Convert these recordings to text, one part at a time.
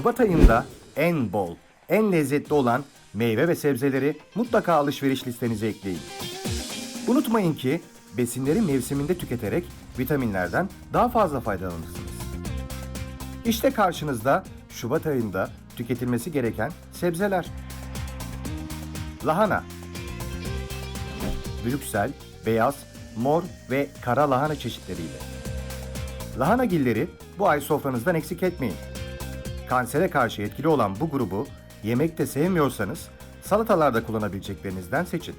Şubat ayında en bol, en lezzetli olan meyve ve sebzeleri mutlaka alışveriş listenize ekleyin. Unutmayın ki besinleri mevsiminde tüketerek vitaminlerden daha fazla faydalanırsınız. İşte karşınızda Şubat ayında tüketilmesi gereken sebzeler. Lahana. Brüksel, beyaz, mor ve kara lahana çeşitleriyle. Lahana gilleri bu ay sofranızdan eksik etmeyin. Kansere karşı etkili olan bu grubu yemekte sevmiyorsanız salatalarda kullanabileceklerinizden seçin.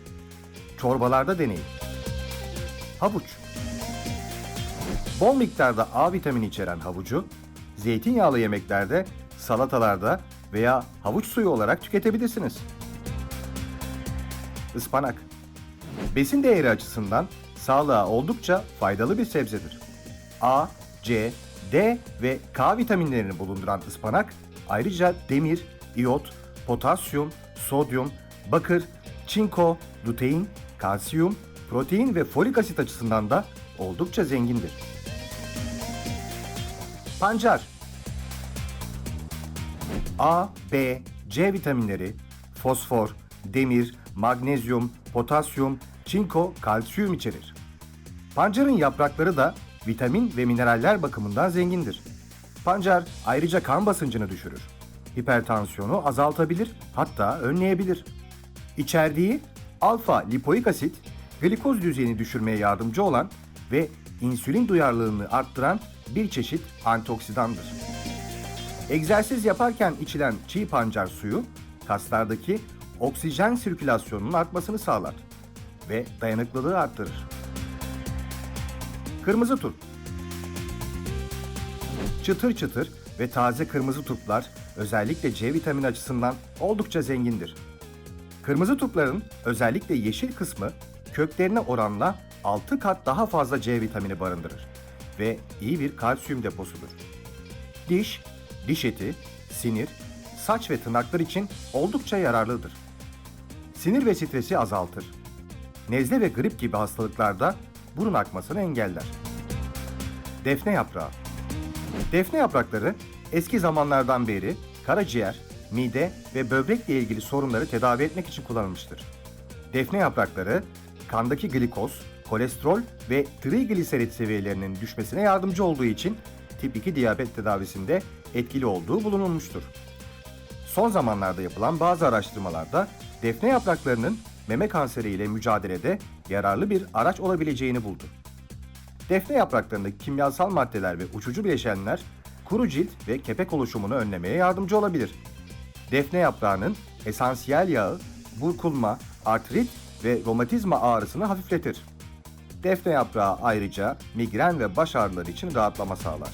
Çorbalarda deneyin. Havuç. Bol miktarda A vitamini içeren havucu, zeytinyağlı yemeklerde, salatalarda veya havuç suyu olarak tüketebilirsiniz. Ispanak. Besin değeri açısından sağlığa oldukça faydalı bir sebzedir. A, C, D ve K vitaminlerini bulunduran ıspanak ayrıca demir, iyot, potasyum, sodyum, bakır, çinko, lutein, kalsiyum, protein ve folik asit açısından da oldukça zengindir. Pancar A, B, C vitaminleri, fosfor, demir, magnezyum, potasyum, çinko, kalsiyum içerir. Pancarın yaprakları da vitamin ve mineraller bakımından zengindir. Pancar ayrıca kan basıncını düşürür. Hipertansiyonu azaltabilir, hatta önleyebilir. İçerdiği alfa lipoik asit, glikoz düzeyini düşürmeye yardımcı olan ve insülin duyarlılığını arttıran bir çeşit antioksidandır. Egzersiz yaparken içilen çiğ pancar suyu kaslardaki oksijen sirkülasyonunun artmasını sağlar ve dayanıklılığı arttırır. Kırmızı turp. Çıtır çıtır ve taze kırmızı turplar özellikle C vitamini açısından oldukça zengindir. Kırmızı turpların özellikle yeşil kısmı köklerine oranla 6 kat daha fazla C vitamini barındırır ve iyi bir kalsiyum deposudur. Diş, diş eti, sinir, saç ve tırnaklar için oldukça yararlıdır. Sinir ve stresi azaltır. Nezle ve grip gibi hastalıklarda burun akmasını engeller. Defne yaprağı. Defne yaprakları eski zamanlardan beri karaciğer, mide ve böbrekle ilgili sorunları tedavi etmek için kullanılmıştır. Defne yaprakları kandaki glikoz, kolesterol ve trigliserit seviyelerinin düşmesine yardımcı olduğu için tip 2 diyabet tedavisinde etkili olduğu bulunulmuştur. Son zamanlarda yapılan bazı araştırmalarda defne yapraklarının meme kanseri mücadelede yararlı bir araç olabileceğini buldu. Defne yapraklarındaki kimyasal maddeler ve uçucu bileşenler kuru cilt ve kepek oluşumunu önlemeye yardımcı olabilir. Defne yaprağının esansiyel yağı burkulma, artrit ve romatizma ağrısını hafifletir. Defne yaprağı ayrıca migren ve baş ağrıları için rahatlama sağlar.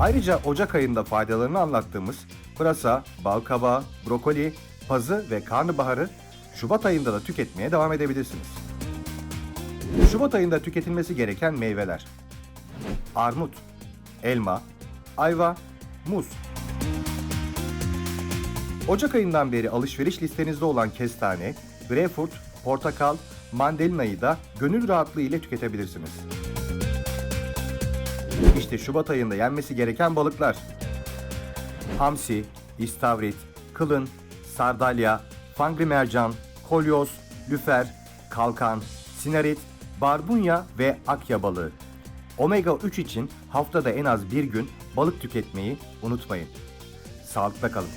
Ayrıca Ocak ayında faydalarını anlattığımız pırasa, bal kabağı, brokoli, pazı ve karnabaharı Şubat ayında da tüketmeye devam edebilirsiniz. Şubat ayında tüketilmesi gereken meyveler. Armut, elma, ayva, muz. Ocak ayından beri alışveriş listenizde olan kestane, greyfurt, portakal, mandalinayı da gönül rahatlığı ile tüketebilirsiniz. İşte Şubat ayında yenmesi gereken balıklar. Hamsi, istavrit, kılın, sardalya, fangri mercan, kolyoz, lüfer, kalkan, sinarit, barbunya ve akya balığı. Omega 3 için haftada en az bir gün balık tüketmeyi unutmayın. Sağlıkla kalın.